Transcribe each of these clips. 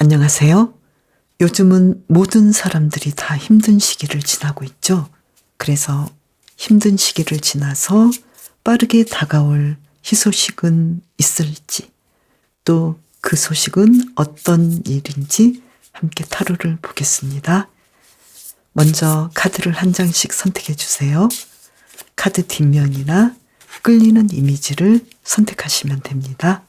안녕하세요. 요즘은 모든 사람들이 다 힘든 시기를 지나고 있죠. 그래서 힘든 시기를 지나서 빠르게 다가올 희소식은 있을지, 또 그 소식은 어떤 일인지 함께 타로를 보겠습니다. 먼저 카드를 한 장씩 선택해 주세요. 카드 뒷면이나 끌리는 이미지를 선택하시면 됩니다.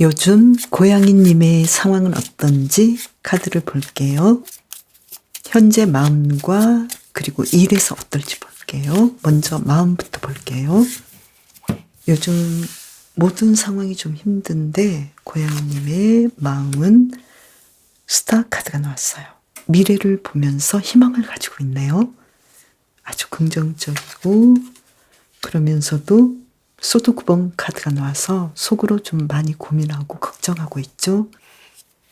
요즘 고양이님의 상황은 어떤지 카드를 볼게요. 현재 마음과 그리고 일에서 어떨지 볼게요. 먼저 마음부터 볼게요. 요즘 모든 상황이 좀 힘든데 고양이님의 마음은 스타 카드가 나왔어요. 미래를 보면서 희망을 가지고 있네요. 아주 긍정적이고 그러면서도 소드 9번 카드가 나와서 속으로 좀 많이 고민하고 걱정하고 있죠.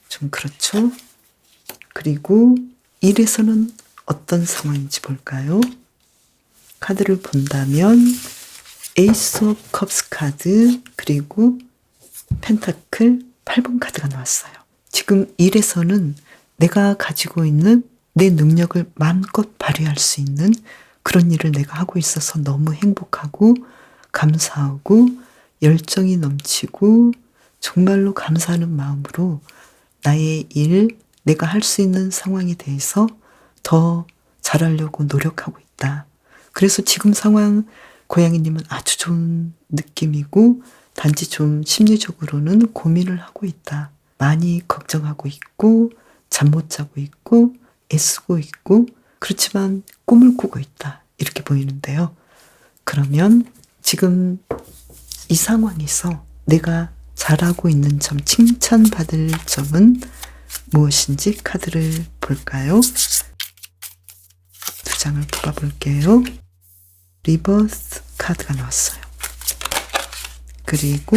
좀 그렇죠. 그리고 일에서는 어떤 상황인지 볼까요? 카드를 본다면 에이스 오브 컵스 카드 그리고 펜타클 8번 카드가 나왔어요. 지금 일에서는 내가 가지고 있는 내 능력을 마음껏 발휘할 수 있는 그런 일을 내가 하고 있어서 너무 행복하고 감사하고 열정이 넘치고 정말로 감사하는 마음으로 나의 일, 내가 할 수 있는 상황에 대해서 더 잘하려고 노력하고 있다. 그래서 지금 상황 고양이님은 아주 좋은 느낌이고 단지 좀 심리적으로는 고민을 하고 있다. 많이 걱정하고 있고 잠 못 자고 있고 애쓰고 있고 그렇지만 꿈을 꾸고 있다. 이렇게 보이는데요. 그러면 지금 이 상황에서 내가 잘하고 있는 점, 칭찬받을 점은 무엇인지 카드를 볼까요? 두 장을 뽑아볼게요. 리버스 카드가 나왔어요. 그리고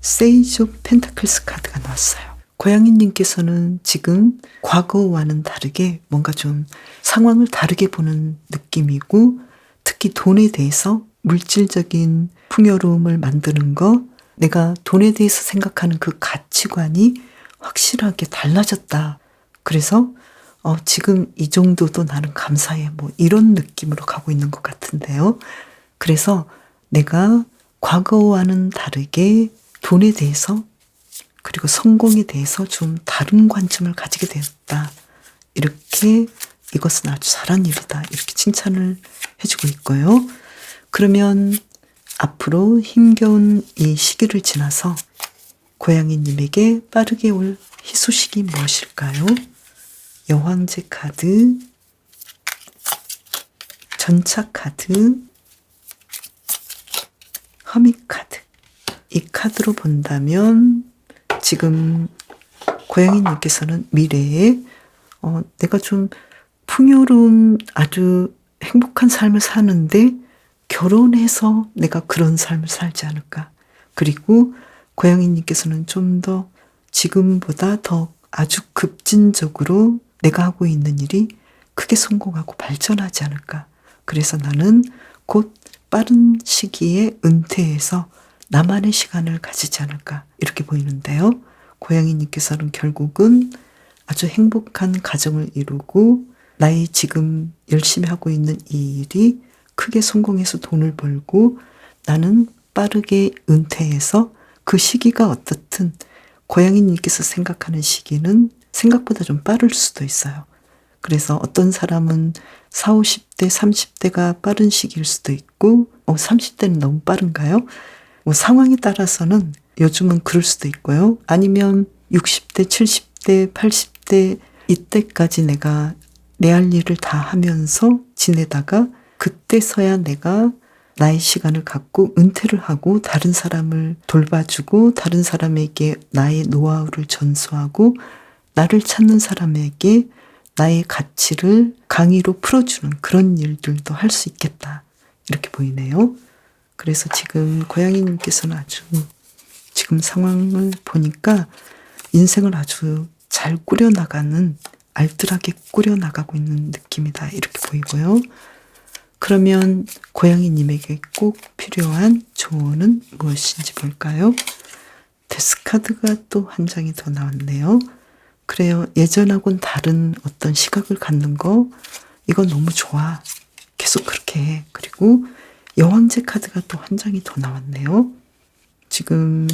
세이지 펜타클스 카드가 나왔어요. 고양이님께서는 지금 과거와는 다르게 뭔가 좀 상황을 다르게 보는 느낌이고 특히 돈에 대해서 물질적인 풍요로움을 만드는 거, 내가 돈에 대해서 생각하는 그 가치관이 확실하게 달라졌다. 그래서 어, 지금 이 정도도 나는 감사해. 뭐 이런 느낌으로 가고 있는 것 같은데요. 그래서 내가 과거와는 다르게 돈에 대해서 그리고 성공에 대해서 좀 다른 관점을 가지게 되었다. 이렇게 이것은 아주 잘한 일이다. 이렇게 칭찬을 해주고 있고요. 그러면 앞으로 힘겨운 이 시기를 지나서 고양이님에게 빠르게 올 희소식이 무엇일까요? 여왕제 카드, 전차 카드, 허미 카드. 이 카드로 본다면 지금 고양이님께서는 미래에 어, 내가 좀 풍요로운 아주 행복한 삶을 사는데 결혼해서 내가 그런 삶을 살지 않을까. 그리고 고양이님께서는 좀 더 지금보다 더 아주 급진적으로 내가 하고 있는 일이 크게 성공하고 발전하지 않을까. 그래서 나는 곧 빠른 시기에 은퇴해서 나만의 시간을 가지지 않을까. 이렇게 보이는데요. 고양이님께서는 결국은 아주 행복한 가정을 이루고 나의 지금 열심히 하고 있는 이 일이 크게 성공해서 돈을 벌고 나는 빠르게 은퇴해서 그 시기가 어떻든 고양이님께서 생각하는 시기는 생각보다 좀 빠를 수도 있어요. 그래서 어떤 사람은 4, 50대, 30대가 빠른 시기일 수도 있고, 어, 30대는 너무 빠른가요? 뭐 상황에 따라서는 요즘은 그럴 수도 있고요. 아니면 60대, 70대, 80대 이때까지 내가 내 할 일을 다 하면서 지내다가 그때서야 내가 나의 시간을 갖고 은퇴를 하고 다른 사람을 돌봐주고 다른 사람에게 나의 노하우를 전수하고 나를 찾는 사람에게 나의 가치를 강의로 풀어주는 그런 일들도 할 수 있겠다. 이렇게 보이네요. 그래서 지금 고양이님께서는 아주 지금 상황을 보니까 인생을 아주 잘 꾸려나가는 알뜰하게 꾸려나가고 있는 느낌이다. 이렇게 보이고요. 그러면 고양이님에게 꼭 필요한 조언은 무엇인지 볼까요? 데스카드가 또 한 장이 더 나왔네요. 그래요. 예전하고는 다른 어떤 시각을 갖는 거, 이거 너무 좋아. 계속 그렇게 해. 그리고 여왕제 카드가 또 한 장이 더 나왔네요. 지금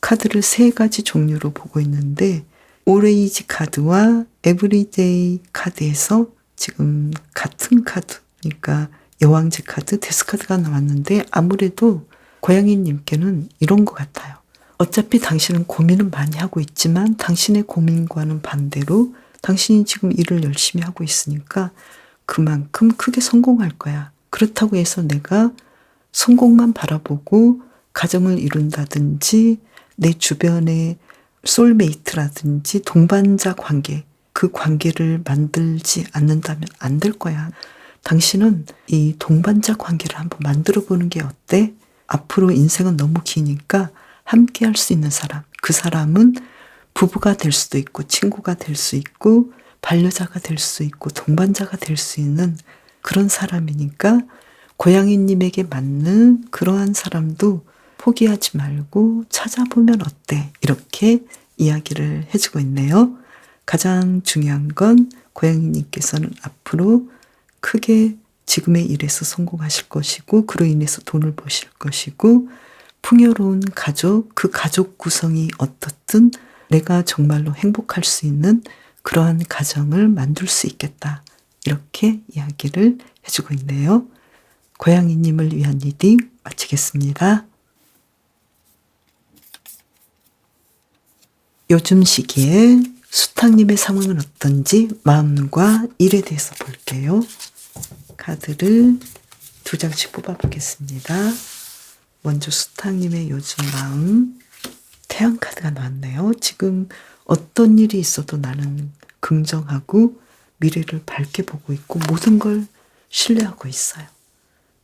카드를 세 가지 종류로 보고 있는데, 오레이지 카드와 에브리데이 카드에서 지금 같은 카드, 그러니까 여왕제 카드, 데스 카드가 나왔는데 아무래도 고양이님께는 이런 것 같아요. 어차피 당신은 고민은 많이 하고 있지만 당신의 고민과는 반대로 당신이 지금 일을 열심히 하고 있으니까 그만큼 크게 성공할 거야. 그렇다고 해서 내가 성공만 바라보고 가정을 이룬다든지 내 주변에 솔메이트라든지 동반자 관계, 그 관계를 만들지 않는다면 안 될 거야. 당신은 이 동반자 관계를 한번 만들어 보는 게 어때? 앞으로 인생은 너무 기니까 함께 할 수 있는 사람. 그 사람은 부부가 될 수도 있고, 친구가 될 수 있고, 반려자가 될 수 있고, 동반자가 될 수 있는 그런 사람이니까 고양이님에게 맞는 그러한 사람도 포기하지 말고 찾아보면 어때? 이렇게 이야기를 해주고 있네요. 가장 중요한 건 고양이님께서는 앞으로 크게 지금의 일에서 성공하실 것이고, 그로 인해서 돈을 버실 것이고, 풍요로운 가족, 그 가족 구성이 어떻든 내가 정말로 행복할 수 있는 그러한 가정을 만들 수 있겠다. 이렇게 이야기를 해주고 있네요. 고양이님을 위한 리딩 마치겠습니다. 요즘 시기에 수탁님의 상황은 어떤지 마음과 일에 대해서 볼게요. 카드를 두 장씩 뽑아보겠습니다. 먼저 수탁님의 요즘 마음 태양 카드가 나왔네요. 지금 어떤 일이 있어도 나는 긍정하고 미래를 밝게 보고 있고 모든 걸 신뢰하고 있어요.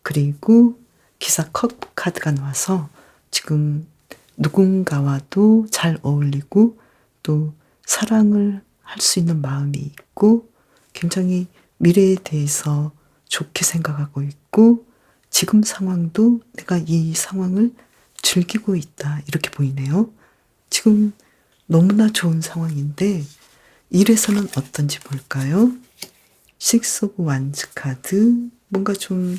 그리고 기사 컵 카드가 나와서 지금 누군가와도 잘 어울리고 또 사랑을 할 수 있는 마음이 있고 굉장히 미래에 대해서 좋게 생각하고 있고 지금 상황도 내가 이 상황을 즐기고 있다 이렇게 보이네요. 지금 너무나 좋은 상황인데 일에서는 어떤지 볼까요? 식스 오브 완즈 카드 뭔가 좀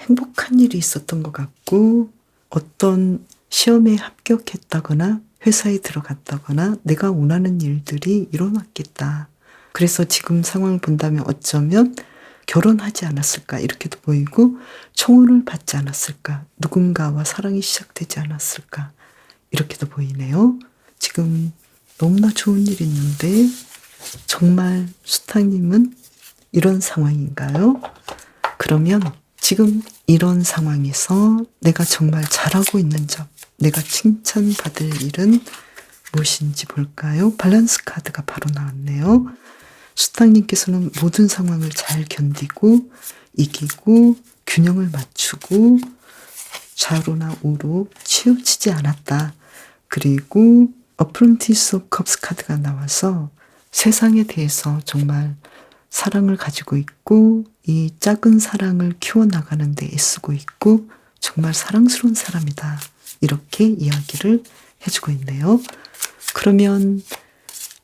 행복한 일이 있었던 것 같고 어떤 시험에 합격했다거나 회사에 들어갔다거나 내가 원하는 일들이 일어났겠다. 그래서 지금 상황을 본다면 어쩌면 결혼하지 않았을까 이렇게도 보이고 청혼을 받지 않았을까 누군가와 사랑이 시작되지 않았을까 이렇게도 보이네요. 지금 너무나 좋은 일이 있는데 정말 수탁님은 이런 상황인가요? 그러면 지금 이런 상황에서 내가 정말 잘하고 있는 점, 내가 칭찬받을 일은 무엇인지 볼까요? 밸런스 카드가 바로 나왔네요. 수탁님께서는 모든 상황을 잘 견디고 이기고 균형을 맞추고 좌로나 우로 치우치지 않았다. 그리고 어프런티스 오브 컵스 카드가 나와서 세상에 대해서 정말 사랑을 가지고 있고 이 작은 사랑을 키워나가는 데 애쓰고 있고 정말 사랑스러운 사람이다. 이렇게 이야기를 해주고 있네요. 그러면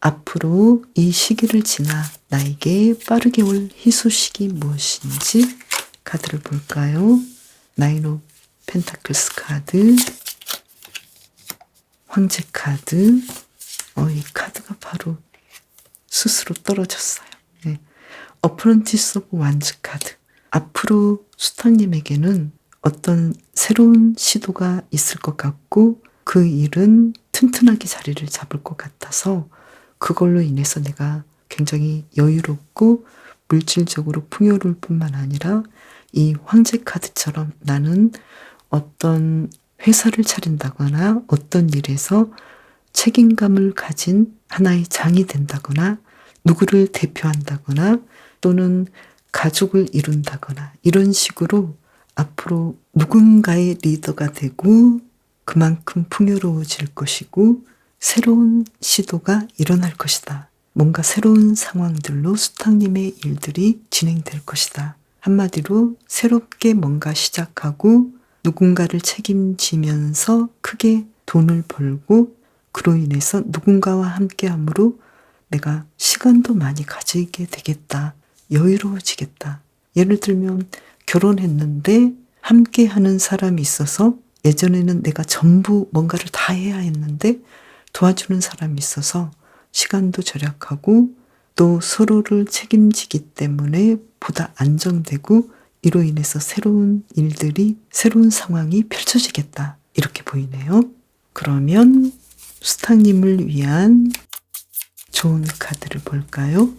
앞으로 이 시기를 지나 나에게 빠르게 올 희소식이 무엇인지 카드를 볼까요? 오 펜타클스 카드, 황제 카드, 어, 이 카드가 바로 스스로 떨어졌어요. 네. 어프런티스 오브 완즈 카드. 앞으로 수탁님에게는 어떤 새로운 시도가 있을 것 같고 그 일은 튼튼하게 자리를 잡을 것 같아서 그걸로 인해서 내가 굉장히 여유롭고 물질적으로 풍요로울 뿐만 아니라 이 황제 카드처럼 나는 어떤 회사를 차린다거나 어떤 일에서 책임감을 가진 하나의 장이 된다거나 누구를 대표한다거나 또는 가족을 이룬다거나 이런 식으로 앞으로 누군가의 리더가 되고 그만큼 풍요로워질 것이고 새로운 시도가 일어날 것이다. 뭔가 새로운 상황들로 수탁님의 일들이 진행될 것이다. 한마디로 새롭게 뭔가 시작하고 누군가를 책임지면서 크게 돈을 벌고 그로 인해서 누군가와 함께 함으로 내가 시간도 많이 가지게 되겠다. 여유로워지겠다. 예를 들면 결혼했는데 함께 하는 사람이 있어서 예전에는 내가 전부 뭔가를 다 해야 했는데 도와주는 사람이 있어서 시간도 절약하고 또 서로를 책임지기 때문에 보다 안정되고 이로 인해서 새로운 일들이 새로운 상황이 펼쳐지겠다. 이렇게 보이네요. 그러면 수탁님을 위한 좋은 카드를 볼까요?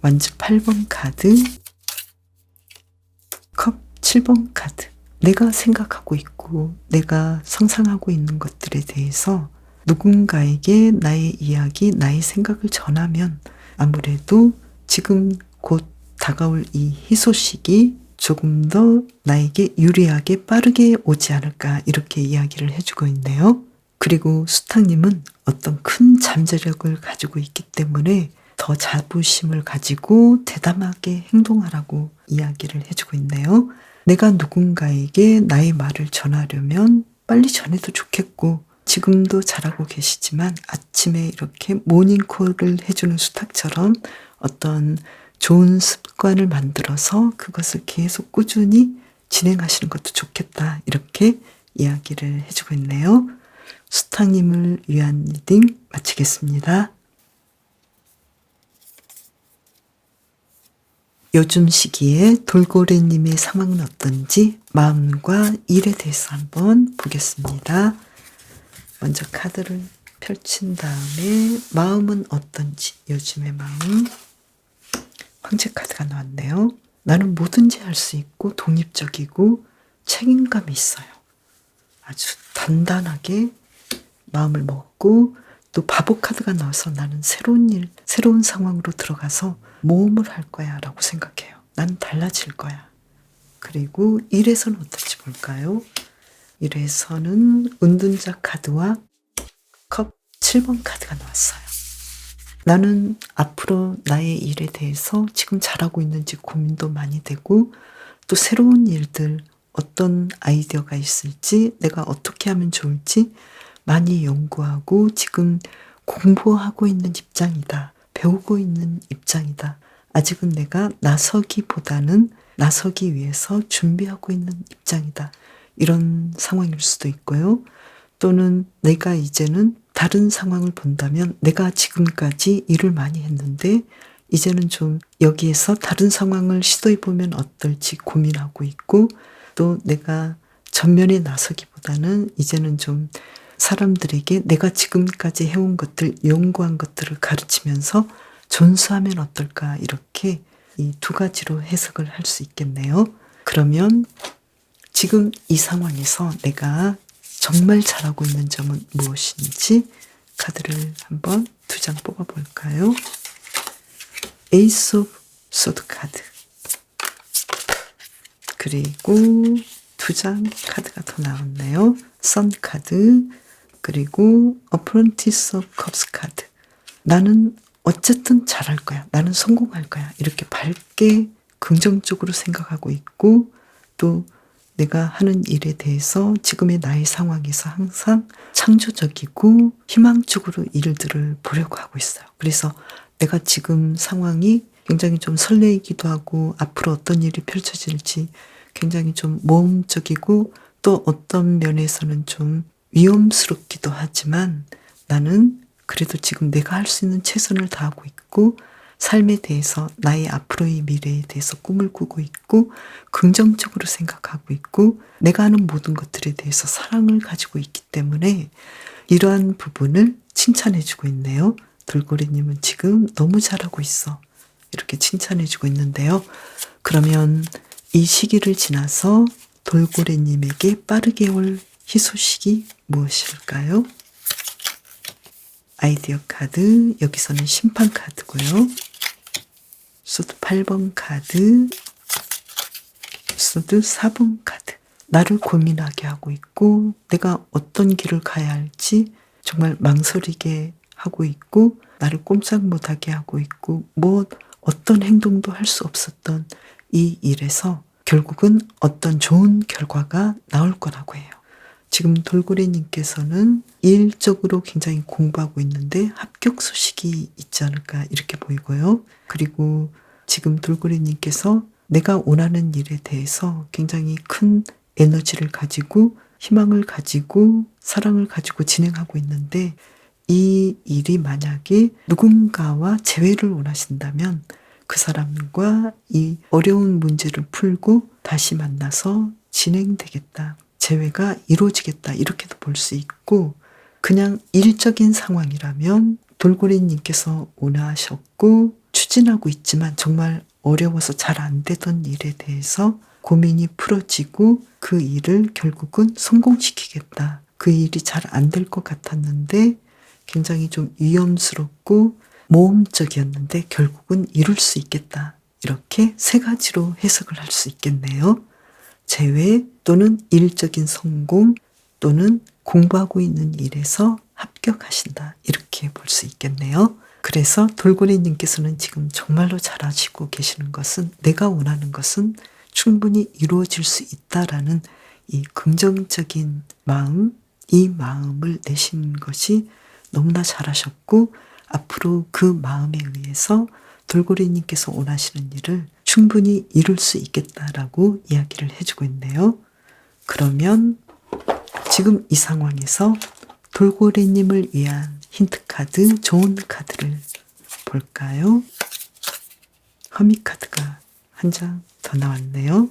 완즈 8번 카드, 컵 7번 카드. 내가 생각하고 있고 내가 상상하고 있는 것들에 대해서 누군가에게 나의 이야기, 나의 생각을 전하면 아무래도 지금 곧 다가올 이 희소식이 조금 더 나에게 유리하게 빠르게 오지 않을까 이렇게 이야기를 해주고 있네요. 그리고 수탁님은 어떤 큰 잠재력을 가지고 있기 때문에 더 자부심을 가지고 대담하게 행동하라고 이야기를 해주고 있네요. 내가 누군가에게 나의 말을 전하려면 빨리 전해도 좋겠고 지금도 잘하고 계시지만 아침에 이렇게 모닝콜을 해주는 수탁처럼 어떤 좋은 습관을 만들어서 그것을 계속 꾸준히 진행하시는 것도 좋겠다. 이렇게 이야기를 해주고 있네요. 수탁님을 위한 리딩 마치겠습니다. 요즘 시기에 돌고래님의 상황은 어떤지 마음과 일에 대해서 한번 보겠습니다. 먼저 카드를 펼친 다음에 마음은 어떤지 요즘의 마음 황제 카드가 나왔네요. 나는 뭐든지 할 수 있고 독립적이고 책임감이 있어요. 아주 단단하게 마음을 먹고 또 바보 카드가 나와서 나는 새로운 일, 새로운 상황으로 들어가서 모험을 할 거야 라고 생각해요. 난 달라질 거야. 그리고 일에서는 어떨지 볼까요? 일에서는 은둔자 카드와 컵 7번 카드가 나왔어요. 나는 앞으로 나의 일에 대해서 지금 잘하고 있는지 고민도 많이 되고 또 새로운 일들 어떤 아이디어가 있을지 내가 어떻게 하면 좋을지 많이 연구하고 지금 공부하고 있는 입장이다. 배우고 있는 입장이다. 아직은 내가 나서기보다는 나서기 위해서 준비하고 있는 입장이다. 이런 상황일 수도 있고요. 또는 내가 이제는 다른 상황을 본다면 내가 지금까지 일을 많이 했는데 이제는 좀 여기에서 다른 상황을 시도해 보면 어떨지 고민하고 있고 또 내가 전면에 나서기보다는 이제는 좀 사람들에게 내가 지금까지 해온 것들, 연구한 것들을 가르치면서 존수하면 어떨까 이렇게 이 두 가지로 해석을 할 수 있겠네요. 그러면 지금 이 상황에서 내가 정말 잘하고 있는 점은 무엇인지 카드를 한번 두 장 뽑아 볼까요? 에이스 오브 소드 카드 그리고 두 장 카드가 더 나왔네요. 선 카드 그리고 어프런티스 오브 컵스 카드 나는 어쨌든 잘할 거야. 나는 성공할 거야. 이렇게 밝게 긍정적으로 생각하고 있고 또 내가 하는 일에 대해서 지금의 나의 상황에서 항상 창조적이고 희망적으로 일들을 보려고 하고 있어요. 그래서 내가 지금 상황이 굉장히 좀 설레이기도 하고 앞으로 어떤 일이 펼쳐질지 굉장히 좀 모험적이고 또 어떤 면에서는 좀 위험스럽기도 하지만 나는 그래도 지금 내가 할 수 있는 최선을 다하고 있고 삶에 대해서 나의 앞으로의 미래에 대해서 꿈을 꾸고 있고 긍정적으로 생각하고 있고 내가 하는 모든 것들에 대해서 사랑을 가지고 있기 때문에 이러한 부분을 칭찬해주고 있네요. 돌고래님은 지금 너무 잘하고 있어. 이렇게 칭찬해주고 있는데요. 그러면 이 시기를 지나서 돌고래님에게 빠르게 올 희소식이 무엇일까요? 아이디어 카드, 여기서는 심판 카드고요. 수드 8번 카드, 수드 4번 카드. 나를 고민하게 하고 있고, 내가 어떤 길을 가야 할지 정말 망설이게 하고 있고, 나를 꼼짝 못하게 하고 있고, 뭐 어떤 행동도 할 수 없었던 이 일에서 결국은 어떤 좋은 결과가 나올 거라고 해요. 지금 돌고래님께서는 일적으로 굉장히 공부하고 있는데 합격 소식이 있지 않을까 이렇게 보이고요. 그리고 지금 돌고래님께서 내가 원하는 일에 대해서 굉장히 큰 에너지를 가지고 희망을 가지고 사랑을 가지고 진행하고 있는데 이 일이 만약에 누군가와 재회를 원하신다면 그 사람과 이 어려운 문제를 풀고 다시 만나서 진행되겠다. 재회가 이루어지겠다. 이렇게도 볼 수 있고, 그냥 일적인 상황이라면 돌고래님께서 원하셨고, 추진하고 있지만 정말 어려워서 잘 안 되던 일에 대해서 고민이 풀어지고 그 일을 결국은 성공시키겠다. 그 일이 잘 안 될 것 같았는데 굉장히 좀 위험스럽고 모험적이었는데 결국은 이룰 수 있겠다. 이렇게 세 가지로 해석을 할 수 있겠네요. 재회 또는 일적인 성공 또는 공부하고 있는 일에서 합격하신다. 이렇게 볼 수 있겠네요. 그래서 돌고래님께서는 지금 정말로 잘하시고 계시는 것은 내가 원하는 것은 충분히 이루어질 수 있다라는 이 긍정적인 마음, 이 마음을 내신 것이 너무나 잘하셨고 앞으로 그 마음에 의해서 돌고래님께서 원하시는 일을 충분히 이룰 수 있겠다라고 이야기를 해주고 있네요. 그러면 지금 이 상황에서 돌고래님을 위한 힌트 카드, 좋은 카드를 볼까요? 허미 카드가 한 장 더 나왔네요.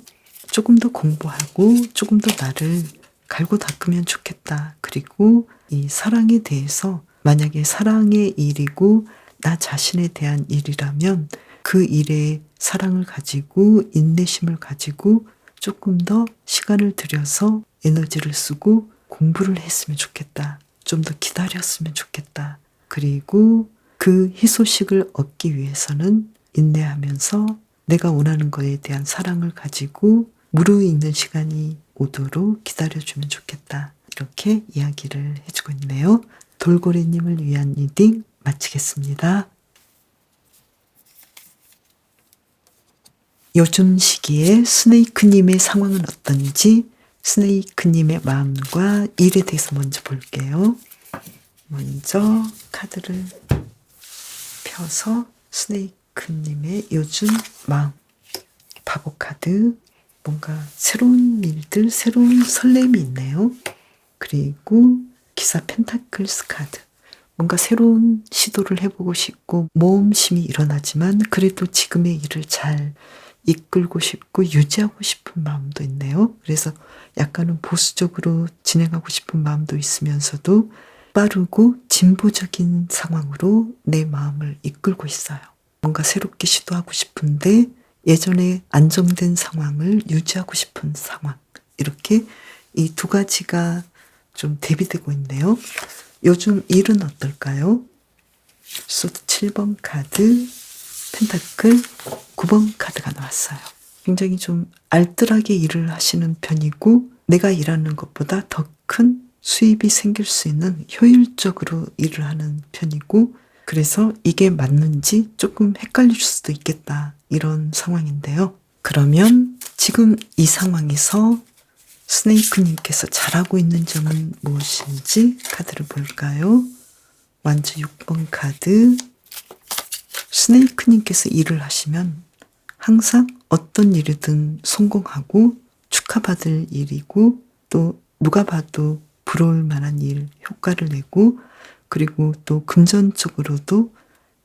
조금 더 공부하고 조금 더 나를 갈고 닦으면 좋겠다. 그리고 이 사랑에 대해서 만약에 사랑의 일이고 나 자신에 대한 일이라면 그 일에 사랑을 가지고 인내심을 가지고 조금 더 시간을 들여서 에너지를 쓰고 공부를 했으면 좋겠다. 좀 더 기다렸으면 좋겠다. 그리고 그 희소식을 얻기 위해서는 인내하면서 내가 원하는 것에 대한 사랑을 가지고 무르익는 시간이 오도록 기다려주면 좋겠다. 이렇게 이야기를 해주고 있네요. 돌고래님을 위한 리딩 마치겠습니다. 요즘 시기에 스네이크님의 상황은 어떤지 스네이크님의 마음과 일에 대해서 먼저 볼게요. 먼저 카드를 펴서 스네이크님의 요즘 마음 바보 카드 뭔가 새로운 일들 새로운 설렘이 있네요. 그리고 기사 펜타클스 카드. 뭔가 새로운 시도를 해보고 싶고 모험심이 일어나지만 그래도 지금의 일을 잘 이끌고 싶고 유지하고 싶은 마음도 있네요. 그래서 약간은 보수적으로 진행하고 싶은 마음도 있으면서도 빠르고 진보적인 상황으로 내 마음을 이끌고 있어요. 뭔가 새롭게 시도하고 싶은데 예전에 안정된 상황을 유지하고 싶은 상황. 이렇게 이 두 가지가 좀 대비되고 있네요. 요즘 일은 어떨까요? 소드 7번 카드, 펜타클 9번 카드가 나왔어요. 굉장히 좀 알뜰하게 일을 하시는 편이고 내가 일하는 것보다 더 큰 수입이 생길 수 있는 효율적으로 일을 하는 편이고 그래서 이게 맞는지 조금 헷갈릴 수도 있겠다 이런 상황인데요. 그러면 지금 이 상황에서 스네이크님께서 잘하고 있는 점은 무엇인지 카드를 볼까요? 완주 6번 카드. 스네이크님께서 일을 하시면 항상 어떤 일이든 성공하고 축하받을 일이고 또 누가 봐도 부러울 만한 일, 효과를 내고 그리고 또 금전적으로도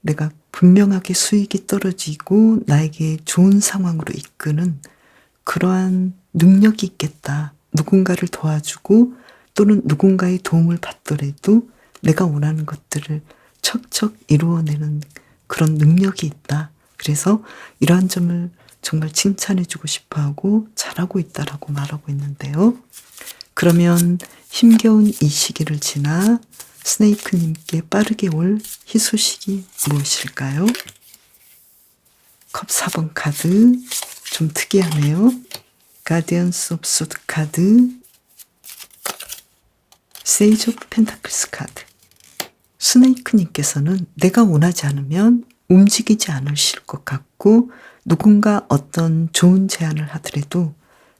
내가 분명하게 수익이 떨어지고 나에게 좋은 상황으로 이끄는 그러한 능력이 있겠다. 누군가를 도와주고 또는 누군가의 도움을 받더라도 내가 원하는 것들을 척척 이루어내는 그런 능력이 있다. 그래서 이러한 점을 정말 칭찬해주고 싶어 하고 잘하고 있다라고 말하고 있는데요. 그러면 힘겨운 이 시기를 지나 스네이크님께 빠르게 올 희소식이 무엇일까요? 컵 4번 카드 좀 특이하네요. 가디언스 오브 소드 카드 세이지 오브 펜타클스 카드 스네이크님께서는 내가 원하지 않으면 움직이지 않으실 것 같고 누군가 어떤 좋은 제안을 하더라도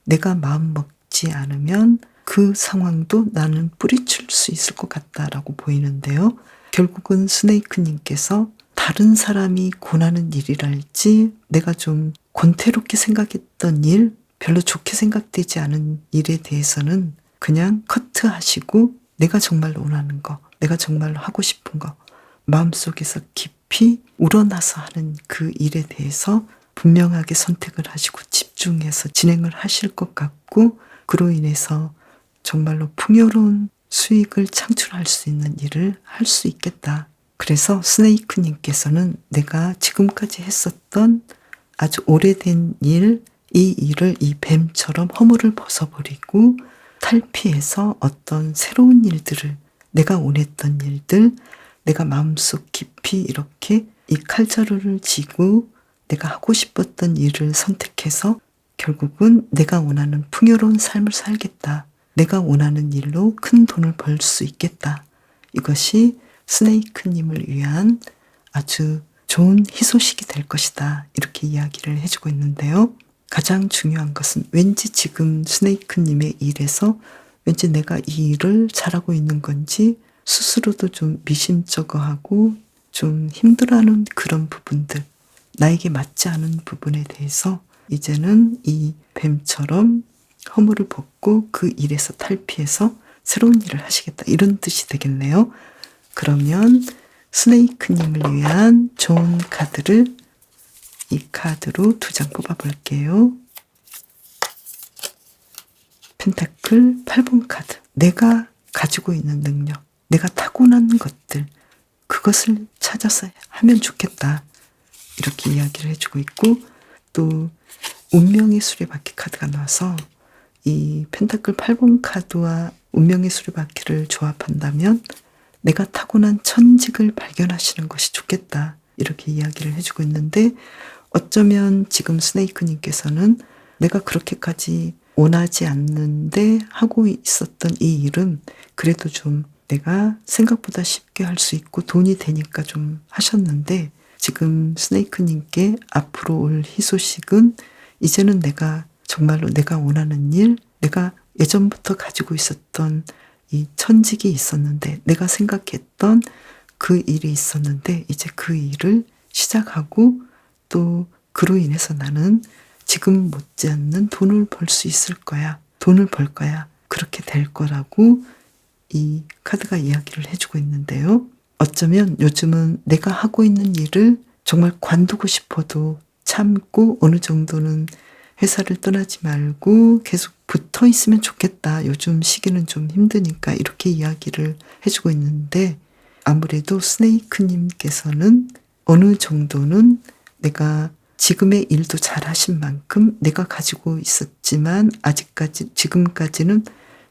내가 마음 먹지 않으면 그 상황도 나는 뿌리칠 수 있을 것 같다라고 보이는데요. 결국은 스네이크님께서 다른 사람이 권하는 일이랄지 내가 좀 권태롭게 생각했던 일, 별로 좋게 생각되지 않은 일에 대해서는 그냥 커트하시고 내가 정말 원하는 거, 내가 정말로 하고 싶은 거, 마음속에서 깊이 우러나서 하는 그 일에 대해서 분명하게 선택을 하시고 집중해서 진행을 하실 것 같고, 그로 인해서 정말로 풍요로운 수익을 창출할 수 있는 일을 할 수 있겠다. 그래서 스네이크님께서는 내가 지금까지 했었던 아주 오래된 일, 이 일을 이 뱀처럼 허물을 벗어버리고 탈피해서 어떤 새로운 일들을 내가 원했던 일들, 내가 마음속 깊이 이렇게 이 칼자루를 쥐고 내가 하고 싶었던 일을 선택해서 결국은 내가 원하는 풍요로운 삶을 살겠다. 내가 원하는 일로 큰 돈을 벌 수 있겠다. 이것이 스네이크님을 위한 아주 좋은 희소식이 될 것이다. 이렇게 이야기를 해주고 있는데요. 가장 중요한 것은 왠지 지금 스네이크님의 일에서 왠지 내가 이 일을 잘하고 있는 건지 스스로도 좀 미심쩍어하고 좀 힘들어하는 그런 부분들, 나에게 맞지 않은 부분에 대해서 이제는 이 뱀처럼 허물을 벗고 그 일에서 탈피해서 새로운 일을 하시겠다. 이런 뜻이 되겠네요. 그러면 스네이크님을 위한 좋은 카드를 이 카드로 두 장 뽑아 볼게요. 펜타클 8번 카드. 내가 가지고 있는 능력, 내가 타고난 것들, 그것을 찾아서 하면 좋겠다. 이렇게 이야기를 해주고 있고, 또, 운명의 수레바퀴 카드가 나와서 이 펜타클 8번 카드와 운명의 수레바퀴를 조합한다면 내가 타고난 천직을 발견하시는 것이 좋겠다. 이렇게 이야기를 해주고 있는데 어쩌면 지금 스네이크님께서는 내가 그렇게까지 원하지 않는데 하고 있었던 이 일은 그래도 좀 내가 생각보다 쉽게 할 수 있고 돈이 되니까 좀 하셨는데 지금 스네이크님께 앞으로 올 희소식은 이제는 내가 정말로 내가 원하는 일, 내가 예전부터 가지고 있었던 이 천직이 있었는데 내가 생각했던 그 일이 있었는데 이제 그 일을 시작하고 또 그로 인해서 나는 지금 못지않는 돈을 벌 수 있을 거야. 돈을 벌 거야. 그렇게 될 거라고 이 카드가 이야기를 해주고 있는데요. 어쩌면 요즘은 내가 하고 있는 일을 정말 관두고 싶어도 참고 어느 정도는 회사를 떠나지 말고 계속 붙어 있으면 좋겠다. 요즘 시기는 좀 힘드니까 이렇게 이야기를 해주고 있는데 아무래도 스네이크님께서는 어느 정도는 내가 지금의 일도 잘 하신 만큼 내가 가지고 있었지만 아직까지, 지금까지는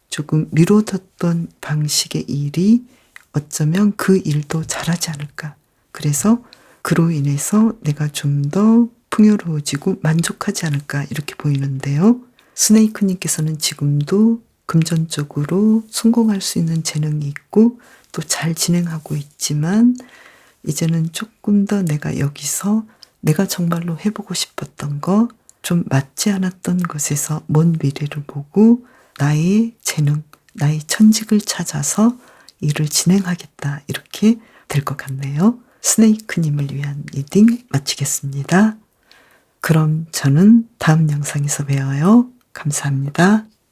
조금 미뤄뒀던 방식의 일이 어쩌면 그 일도 잘하지 않을까. 그래서 그로 인해서 내가 좀 더 풍요로워지고 만족하지 않을까 이렇게 보이는데요. 스네이크님께서는 지금도 금전적으로 성공할 수 있는 재능이 있고 또 잘 진행하고 있지만 이제는 조금 더 내가 여기서 내가 정말로 해보고 싶었던 거, 좀 맞지 않았던 것에서 먼 미래를 보고 나의 재능, 나의 천직을 찾아서 일을 진행하겠다. 이렇게 될 것 같네요. 스네이크님을 위한 리딩 마치겠습니다. 그럼 저는 다음 영상에서 뵈어요. 감사합니다.